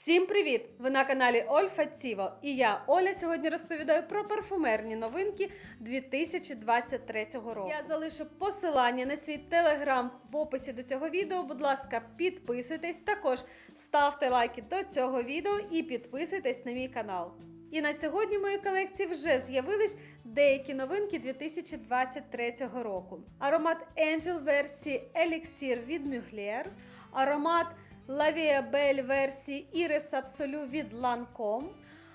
Всім привіт! Ви на каналі Ольфа Ціво. І я, Оля, сьогодні розповідаю про парфумерні новинки 2023 року. Я залишу посилання на свій телеграм в описі до цього відео. Будь ласка, підписуйтесь. Також ставте лайки до цього відео і підписуйтесь на мій канал. І на сьогодні в моїй колекції вже з'явились деякі новинки 2023 року. Аромат Angel версії Elixir від Mugler, аромат Vie версії Iris Absolu від Lancome,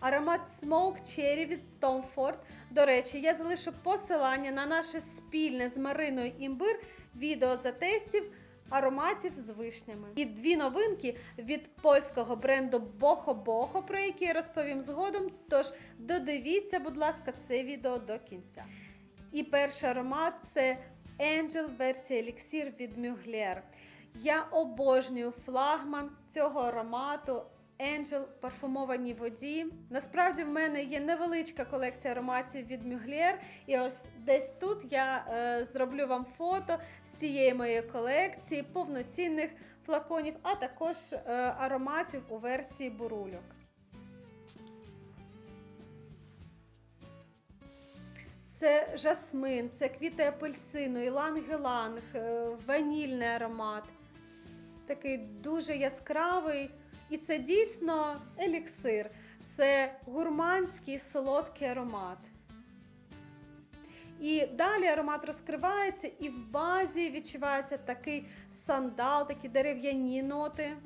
аромат Smoke Cherry від Tom Ford. До речі, я залишу посилання на наше спільне з Мариною імбир відео за тестів ароматів з вишнями. І дві новинки від польського бренду Boho Boho, про які я розповім згодом. Тож додивіться, будь ласка, це відео до кінця. І перший аромат це Angel версія Elixir від Mugler. Я обожнюю флагман цього аромату. Angel парфумованій воді. Насправді в мене є невеличка колекція ароматів від Mugler. І ось десь тут я е, зроблю вам фото з цієї моєї колекції повноцінних флаконів, а також е, ароматів у версії бурульок. Це жасмин, це квіти апельсину, іланг-іланг, е, ванільний аромат. Такий дуже яскравий. І це дійсно еліксир. Це гурманський солодкий аромат. І далі аромат розкривається, і в базі відчувається такий сандал, такі дерев'яні ноти.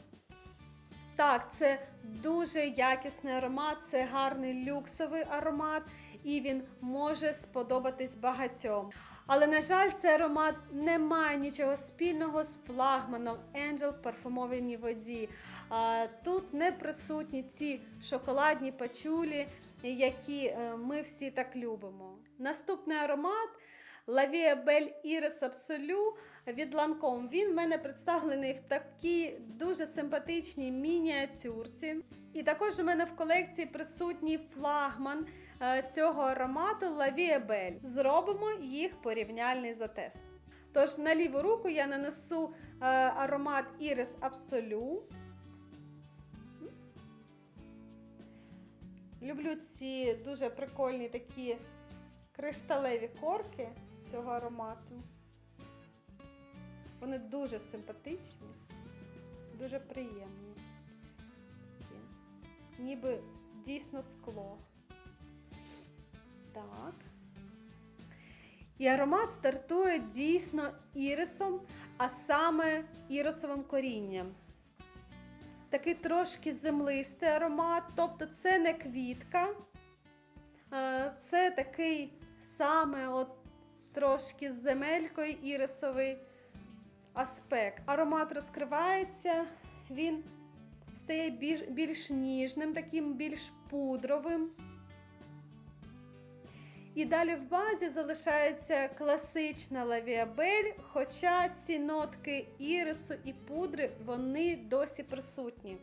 Так, це дуже якісний аромат, це гарний люксовий аромат, і він може сподобатись багатьом. Але, на жаль, цей аромат не має нічого спільного з флагманом Angel в парфумованій воді. Тут не присутні ці шоколадні пачулі, які е, ми всі так любимо. Наступний аромат La Vie Belle Iris Absolu від Lancome. Він в мене представлений в такій дуже симпатичній мініатюрці. І також у мене в колекції присутній флагман е, цього аромату La Vie Зробимо їх порівняльний затест. Тож на ліву руку я нанесу е, аромат Iris Absolu. Люблю ці дуже прикольні такі кришталеві корки цього аромату. Вони дуже симпатичні, дуже приємні. Ніби дійсно скло. Так. І аромат стартує дійсно ірисом, а саме ірисовим корінням. Такий трошки землистий аромат, тобто це не квітка, це такий саме от трошки з земелькою ірисовий аспект. Аромат розкривається, він стає більш, більш ніжним, таким більш пудровим. І далі в базі залишається класична лавіабель, хоча ці нотки ірису і пудри вони досі присутні.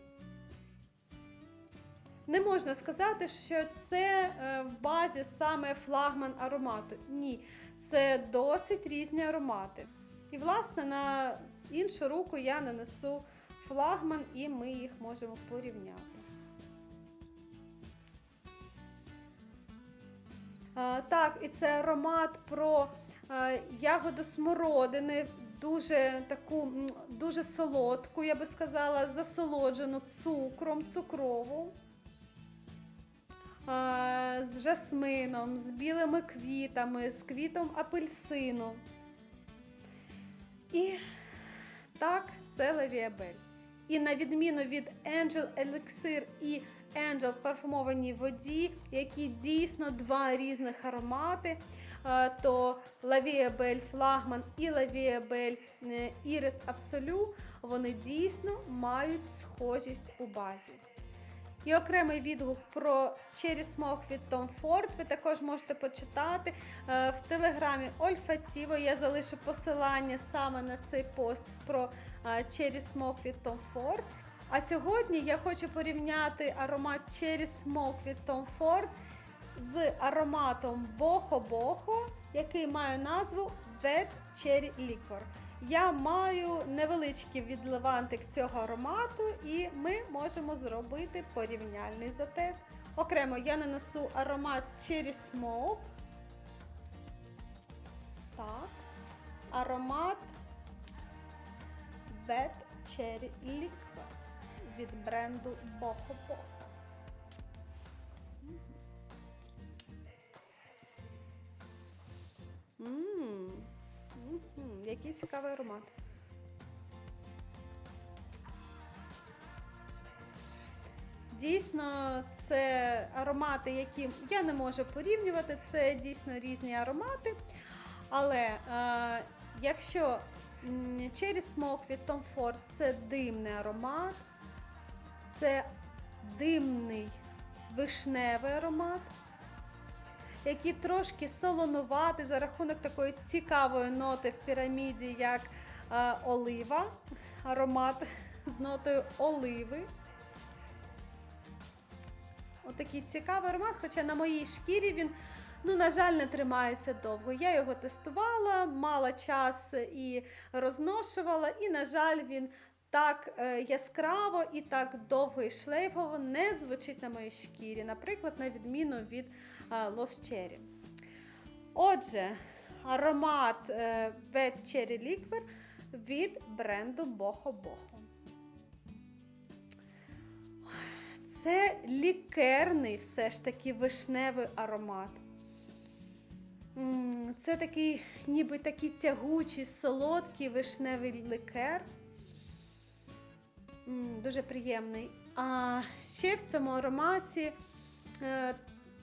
Не можна сказати, що це е, в базі саме флагман аромату. Ні, це досить різні аромати. І, власне, на іншу руку я нанесу флагман і ми їх можемо порівняти. Так, і це аромат про е, ягоду смородини, дуже таку дуже солодку, я би сказала, засолоджену цукром, цукрову. З жасмином, з білими квітами, з квітом апельсину. І так, це лавіабель. І на відміну від Angel Elixir і Angel в парфумованій воді, які дійсно два різних аромати, то Belle Flagman і Belle е, Iris Absolu, вони дійсно мають схожість у базі. І окремий відгук про Cherry Smoke від Tom Ford ви також можете почитати е, в телеграмі Ольфа Ціво. Я залишу посилання саме на цей пост про е, Cherry Smoke від Tom Ford. А сьогодні я хочу порівняти аромат Cherry Smoke від Tom Ford з ароматом Boho Boho, який має назву Wet Cherry Liquor. Я маю невеличкий відливантик цього аромату, і ми можемо зробити порівняльний затест. Окремо я нанесу аромат Cherry Smoke. Так. Аромат Wet Cherry Liquor від бренду Boho Boho. Ммм, мгм, який цікавий аромат. Дійсно, це аромати, які я не можу порівнювати, це дійсно різні аромати. Але е, якщо м, Cherry Smoke від Tom Ford це димний аромат, це димний вишневий аромат, який трошки солонуватий за рахунок такої цікавої ноти в піраміді, як е, олива, аромат з нотою оливи. Отакий цікавий аромат, хоча на моїй шкірі він, ну, на жаль, не тримається довго. Я його тестувала, мала час і розношувала, і, на жаль, він так е, яскраво і так довго і шлейфово не звучить на моїй шкірі, наприклад, на відміну від е, Lost Отже, аромат е, Wet Cherry Liquor від бренду Boho Boho. Це лікерний все ж таки вишневий аромат. Це такий, ніби такий тягучий, солодкий вишневий ликер. Дуже приємний. А ще в цьому ароматі е,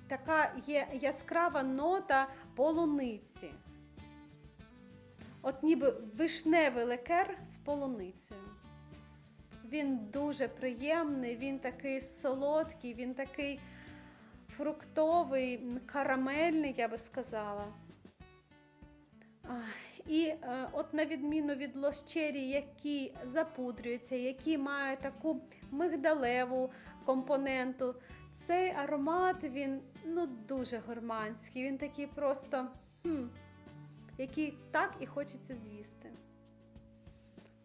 така є яскрава нота полуниці. От ніби вишневий ликер з полуницею. Він дуже приємний, він такий солодкий, він такий фруктовий, карамельний, я би сказала. І е, от на відміну від лощері, які запудрюються, які мають таку мигдалеву компоненту, цей аромат він ну, дуже гурманський, він такий просто, хм, який так і хочеться з'їсти.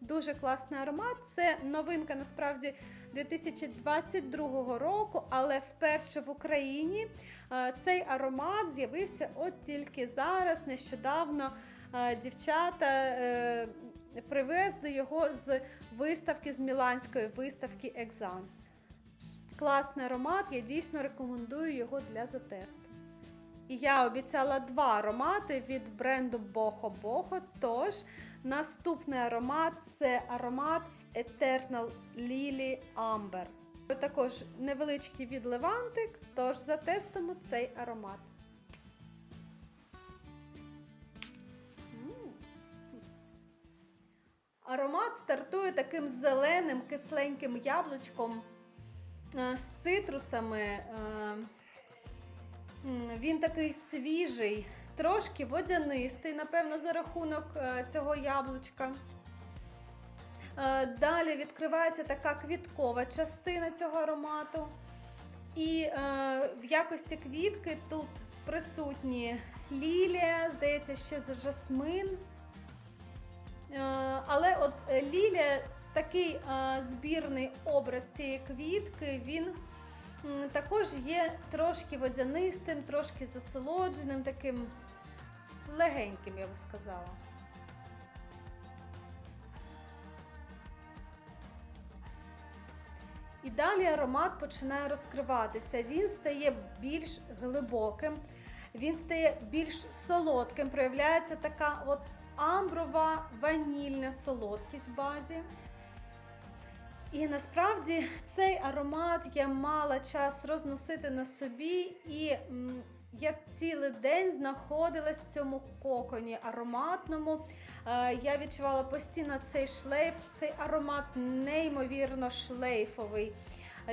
Дуже класний аромат. Це новинка насправді 2022 року, але вперше в Україні е, цей аромат з'явився от тільки зараз. Нещодавно е, дівчата е, привезли його з виставки з Міланської виставки Екзанс. Класний аромат, я дійсно рекомендую його для затесту. І я обіцяла два аромати від бренду Boho Boho. Тож наступний аромат це аромат Eternal Lily Amber. Також невеличкий відливантик, тож затестимо цей аромат. Аромат стартує таким зеленим кисленьким яблучком з цитрусами. е, Він такий свіжий, трошки водянистий, напевно, за рахунок е, цього яблучка. Е, Далі відкривається така квіткова частина цього аромату. І е, в якості квітки тут присутні лілія, здається, ще жасмин. Е, але от е, лілія, такий збірний образ цієї квітки, він також є трошки водянистим, трошки засолодженим, таким легеньким, я би сказала. І далі аромат починає розкриватися. Він стає більш глибоким, він стає більш солодким, проявляється така от амброва ванільна солодкість в базі. І насправді цей аромат я мала час розносити на собі, і я цілий день знаходилась в цьому коконі ароматному. Е, я відчувала постійно цей шлейф, цей аромат неймовірно шлейфовий.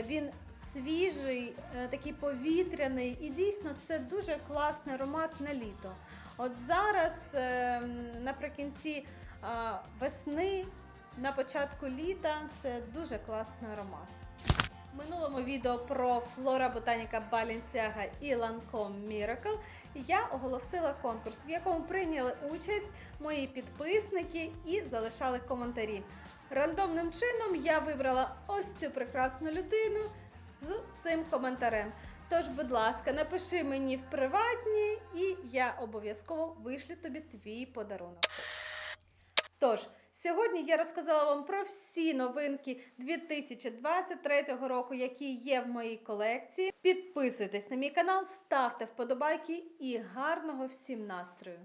Він свіжий, е, такий повітряний, і дійсно це дуже класний аромат на літо. От зараз, е, наприкінці весни, на початку літа, це дуже класний аромат. В минулому відео про Флора Ботаніка Balenciaga і Lancome Miracle я оголосила конкурс, в якому прийняли участь мої підписники і залишали коментарі. Рандомним чином я вибрала ось цю прекрасну людину з цим коментарем. Тож, будь ласка, напиши мені в приватні, і я обов'язково вишлю тобі твій подарунок. Тож, сьогодні я розказала вам про всі новинки 2023 року, які є в моїй колекції. Підписуйтесь на мій канал, ставте вподобайки і гарного всім настрою!